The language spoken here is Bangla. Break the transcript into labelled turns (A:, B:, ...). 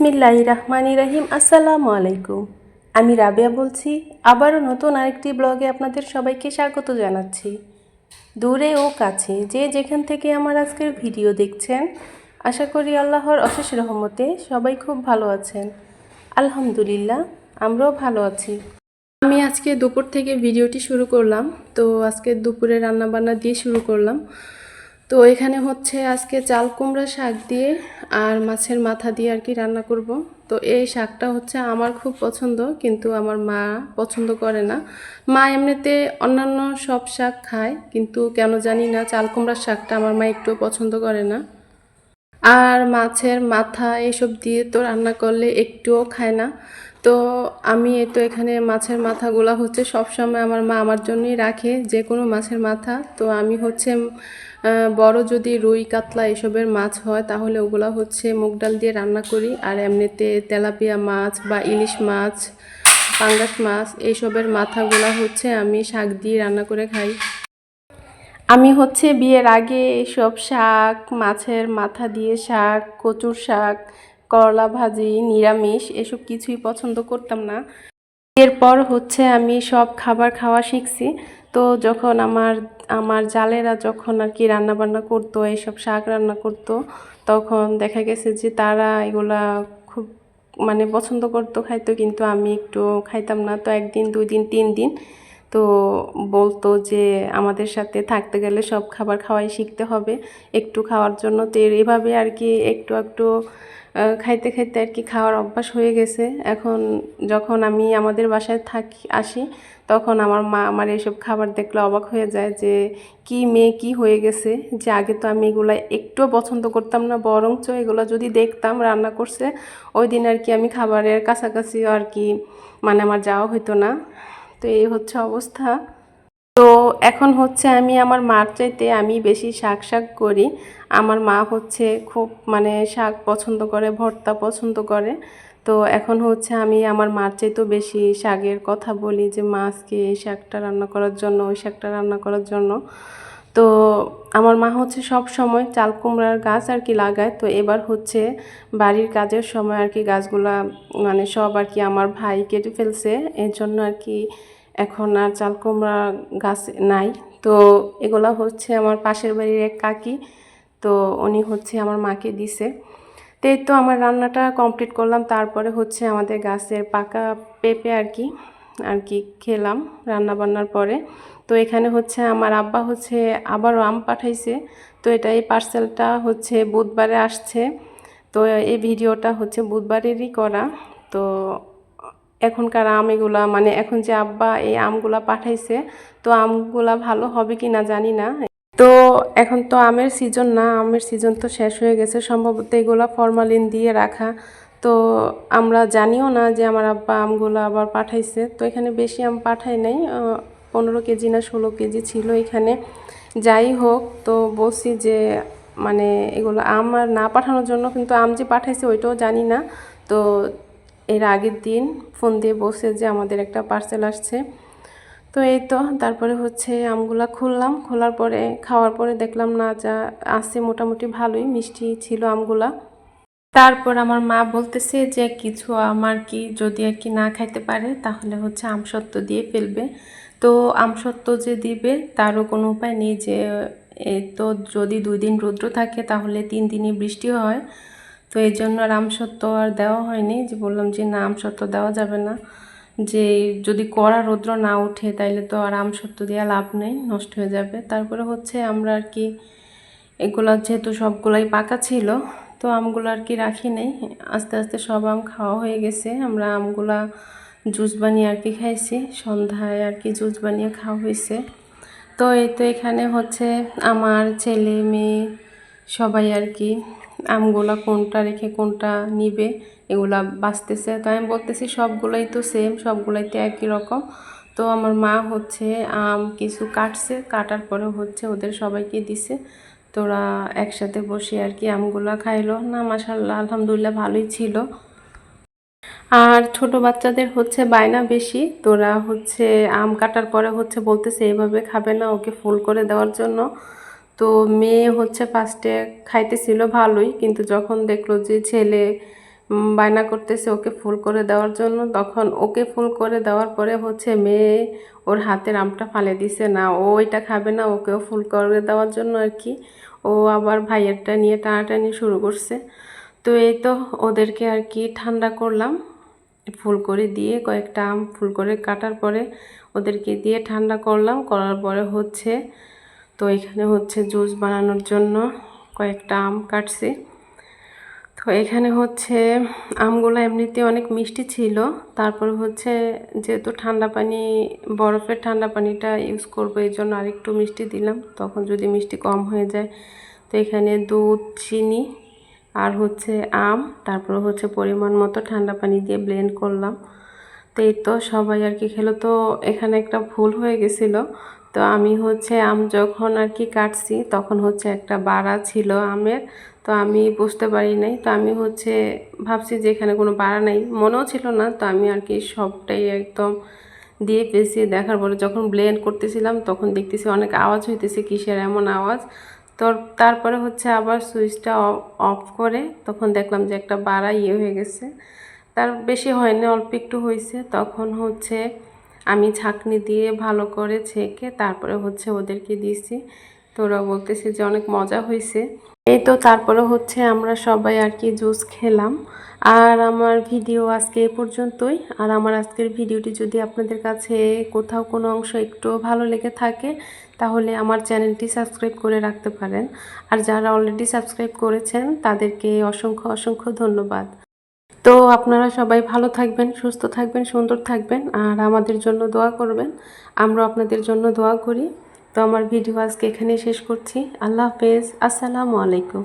A: বিসমিল্লাহ রহমানি রহিম, আসসালামু আলাইকুম। আমি রাবেয়া বলছি, আবারও নতুন আরেকটি ব্লগে আপনাদের সবাইকে স্বাগত জানাচ্ছি। দূরে ও কাছে যে যেখান থেকে আমার আজকের ভিডিও দেখছেন, আশা করি আল্লাহর অশেষ রহমতে সবাই খুব ভালো আছেন। আলহামদুলিল্লাহ, আমরাও ভালো আছি। আমি আজকে দুপুর থেকে ভিডিওটি শুরু করলাম, তো আজকে দুপুরে রান্নাবান্না দিয়ে শুরু করলাম। তো এখানে হচ্ছে আজকে চাল কুমড়া শাক দিয়ে আর মাছের মাথা দিয়ে আর কি রান্না করব। তো এই শাকটা হচ্ছে আমার খুব পছন্দ, কিন্তু আমার মা পছন্দ করে না। মা এমনিতে অন্যান্য সব শাক খায়, কিন্তু কেন জানি না, চাল কুমড়ার শাকটা আমার মা একটু পছন্দ করে না। আর মাছের মাথা এসব দিয়ে তো রান্না করলে একটুও খায় না। তো আমি তো এখানে মাছের মাথাগুলো হচ্ছে সব সময় আমার মা আমার জন্যই রাখে যে কোনো মাছের মাথা। তো আমি হচ্ছে বড় যদি রুই, কাতলা এসবের মাছ হয় তাহলে ওগুলা হচ্ছে মুগ ডাল দিয়ে রান্না করি। আর এমনিতে তেলাপিয়া মাছ বা ইলিশ মাছ, পাঙ্গাস মাছ এইসবের মাথাগুলা হচ্ছে আমি শাক দিয়ে রান্না করে খাই। আমি হচ্ছে বিয়ের আগে এসব শাক, মাছের মাথা দিয়ে শাক, কচুর শাক করলা ভাজি, নিরামিষ, এসব কিছুই পছন্দ করতাম না। এরপর হচ্ছে আমি সব খাবার খাওয়া শিখছি। তো যখন আমার আমার জালেরা যখন আর কি রান্না বান্না করতো এইসব শাক রান্না করতো, তখন দেখা গেছে যে তারা এগুলা খুব মানে পছন্দ করতো, খাইতো, কিন্তু আমি একটু খাইতাম না। তো একদিন, দুই দিন, তিন দিন তো বলতো যে আমাদের সাথে থাকতে গেলে সব খাবার খাওয়াই শিখতে হবে। একটু খাওয়ার জন্য তো এভাবে আর কি একটু একটু খাইতে খাইতে আর কি খাওয়ার অভ্যাস হয়ে গেছে। এখন যখন আমি আমাদের বাসায় থাকি, আসি, তখন আমার মা আমার এসব খাবার দেখলে অবাক হয়ে যায় যে কি মেয়ে কি হয়ে গেছে যে আগে তো আমি এগুলো একটুও পছন্দ করতাম না, বরঞ্চ এগুলো যদি দেখতাম, রান্না করছে, ওই দিন আর কি আমি খাবারের কাছাকাছি আর কি মানে আমার যাওয়া হতো না। তো এই হচ্ছে অবস্থা। তো এখন হচ্ছে আমি আমার মার চাইতে আমি বেশি শাক শাক করি। আমার মা হচ্ছে খুব মানে শাক পছন্দ করে, ভর্তা পছন্দ করে। তো এখন হচ্ছে আমি আমার মার চাইতেও বেশি শাকের কথা বলি যে, মা, আজকে এই শাকটা রান্না করার জন্য, ওই শাকটা রান্না করার জন্য। তো আমার মা হচ্ছে সব সময় চাল কুমড়ার গাছ আর কি লাগায়। তো এবার হচ্ছে বাড়ির কাজের সময় আর কি গাছগুলা মানে সব আর কি আমার ভাই কেটে ফেলছে। এর জন্য আর কি এখন আর চাল কুমড়া গাছ নাই। তো এগুলা হচ্ছে আমার পাশের বাড়ির এক কাকি। তো উনি হচ্ছে আমার মাকে দিছে। তো এই তো আমার রান্নাটা কমপ্লিট করলাম। তারপরে হচ্ছে আমাদের গাছের পাকা পেঁপে আর কি। আর কি খেলাম রান্না বান্নার পরে। তো এখানে হচ্ছে আমার আব্বা হচ্ছে আবারও আম পাঠাইছে। তো এটা এই পার্সেলটা হচ্ছে বুধবারে আসছে। তো এই ভিডিওটা হচ্ছে বুধবারেরই করা। তো এখনকার আম এগুলা মানে এখন যে আব্বা এই আমগুলা পাঠাইছে, তো আমগুলা ভালো হবে কি না জানি না। তো এখন তো আমের সিজন না, আমের সিজন তো শেষ হয়ে গেছে। সম্ভবত এগুলা ফরমালিন দিয়ে রাখা। তো আমরা জানিও না যে আমার আব্বা আমগুলো আবার পাঠাইছে। তো এখানে বেশি আম পাঠাই নাই পনেরো কেজি না ষোলো কেজি ছিল এখানে। যাই হোক, তো বলছি যে মানে এগুলো আম আর না পাঠানোর জন্য কিন্তু আম যে পাঠাইছে ওইটাও জানি না। তো এর আগের দিন ফোন দিয়ে বসে যে আমাদের একটা পার্সেল আসছে। তো এই তো, তারপরে হচ্ছে আমগুলা খুললাম। খোলার পরে, খাওয়ার পরে দেখলাম না, যা আছে মোটামুটি ভালোই, মিষ্টি ছিল আমগুলা। তারপর আমার মা বলতেছে যে, কিছু আমার কি যদি আর কি না খাইতে পারে, তাহলে হচ্ছে আমসত্ত্ব দিয়ে ফেলবে। তো আমসত্ত্ব যে দিবে, তারও কোনো উপায় নেই যে তো যদি দুই দিন রৌদ্র থাকে, তাহলে তিন দিনই বৃষ্টি হয়। তো এই জন্য আর আমসত্ত্ব আর দেওয়া হয়নি। যে বললাম যে, না আমসত্ত্ব দেওয়া যাবে না। যে যদি কড়া রৌদ্র না ওঠে, তাইলে তো আর আমসত্ত্ব দেওয়া লাভ নেই, নষ্ট হয়ে যাবে। তারপরে হচ্ছে আমরা আর কি, এগুলো যেহেতু সবগুলাই পাকা ছিল তো আমগুলো আর কি রাখি নেই। আস্তে আস্তে সব আম খাওয়া হয়ে গেছে। আমরা আমগুলা জুস বানিয়ে আর কি খাইছি। সন্ধ্যায় আর কি জুস বানিয়ে খাওয়া হয়েছে। তো এই তো এখানে হচ্ছে আমার ছেলে, মেয়ে সবাই আর কি আমগুলা কোনটা রেখে কোনটা নিবে, এগুলা বাঁচতেছে। তো আমি বলতেছি সবগুলাই তো সেম সবগুলাই তো একই রকম। তো আমার মা হচ্ছে আম কিছু কাটছে, কাটার পরে হচ্ছে ওদের সবাইকে দিছে। তোরা একসাথে বসে আর কি আমগুলা খাইলো। না মাসাল্লাহ আলহামদুলিল্লাহ ভালোই ছিল। আর ছোট বাচ্চাদের হচ্ছে বায়না বেশি। তোরা হচ্ছে আম কাটার পরে হচ্ছে বলতেছে এইভাবে খাবে না, ওকে ফুল করে দেওয়ার জন্য। তো মেয়ে হচ্ছে ফার্স্টে খাইতেছিল ভালোই, কিন্তু যখন দেখল যে ছেলে বায়না করতেছে ওকে ফুল করে দেওয়ার জন্য। তখন ওকে ফুল করে দেওয়ার পরে হচ্ছে মেয়ে ওর হাতের আমটা ফালে দিছে। না, ও এটা খাবে না, ওকেও ফুল করে দেওয়ার জন্য আর কি। ও আবার ভাইয়েরটা নিয়ে টানাটানি শুরু করছে। তো এই তো ওদেরকে আর কি ঠান্ডা করলাম। ফুল করে দিয়ে কয়েকটা আম ফুল করে কাটার পরে ওদেরকে দিয়ে ঠান্ডা করলাম। করার পরে হচ্ছে, তো এখানে হচ্ছে জুস বানানোর জন্য কয়েকটা আম কাটছি। তো এখানে হচ্ছে আমগুলো এমনিতে অনেক মিষ্টি ছিল। তারপর হচ্ছে যেহেতু ঠান্ডা পানি, বরফের ঠান্ডা পানিটা ইউজ করব, এই জন্য আরেকটু মিষ্টি দিলাম। তখন যদি মিষ্টি কম হয়ে যায়, তো এখানে দুধ, চিনি আর হচ্ছে আম, তারপর হচ্ছে পরিমাণ মতো ঠান্ডা পানি দিয়ে ব্লেন্ড করলাম। তো এই তো সবাই আর কি খেলো। তো এখানে একটা ভুল হয়ে গেছিল। তো আমি হচ্ছে আম যখন আর কি কাটছি, তখন হচ্ছে একটা বাড়া ছিল আমের, তো আমি বুঝতে পারি নাই। তো আমি হচ্ছে ভাবছি যে এখানে কোনো বাড়া নেই, মনেও ছিল না। তো আমি আর কি সবটাই একদম দিয়ে পেয়েছি দেখার পরে যখন ব্লেন্ড করতেছিলাম, তখন দেখতেছি অনেক আওয়াজ হইতেছে, কিসের এমন আওয়াজ। তো তারপরে হচ্ছে আবার সুইচটা অফ করে তখন দেখলাম যে একটা বাড়া ইয়ে হয়ে গেছে। তার বেশি হয়নি, অল্প একটু হয়েছে তখন হচ্ছে আমি ছাঁকনি দিয়ে ভালো করে ছেঁকে তারপরে হচ্ছে ওদেরকে দিয়েছি তো ওরা বলতেছে যে অনেক মজা হয়েছে এই তো তারপরে হচ্ছে আমরা সবাই আর কি জুস খেলাম। আর আমার ভিডিও আজকে এ পর্যন্তই। আর আমার আজকের ভিডিওটি যদি আপনাদের কাছে কোথাও কোনো অংশ একটু ভালো লেগে থাকে, তাহলে আমার চ্যানেলটি সাবস্ক্রাইব করে রাখতে পারেন। আর যারা অলরেডি সাবস্ক্রাইব করেছেন, তাদেরকে অসংখ্য অসংখ্য ধন্যবাদ। তো আপনারা সবাই ভালো থাকবেন, সুস্থ থাকবেন, সুন্দর থাকবেন, আর আমাদের জন্য দোয়া করবেন। আমরা আপনাদের জন্য দোয়া করি। তো আমার ভিডিও আজকে এখানেই শেষ করছি। আল্লাহ হাফেজ। আসসালামু আলাইকুম।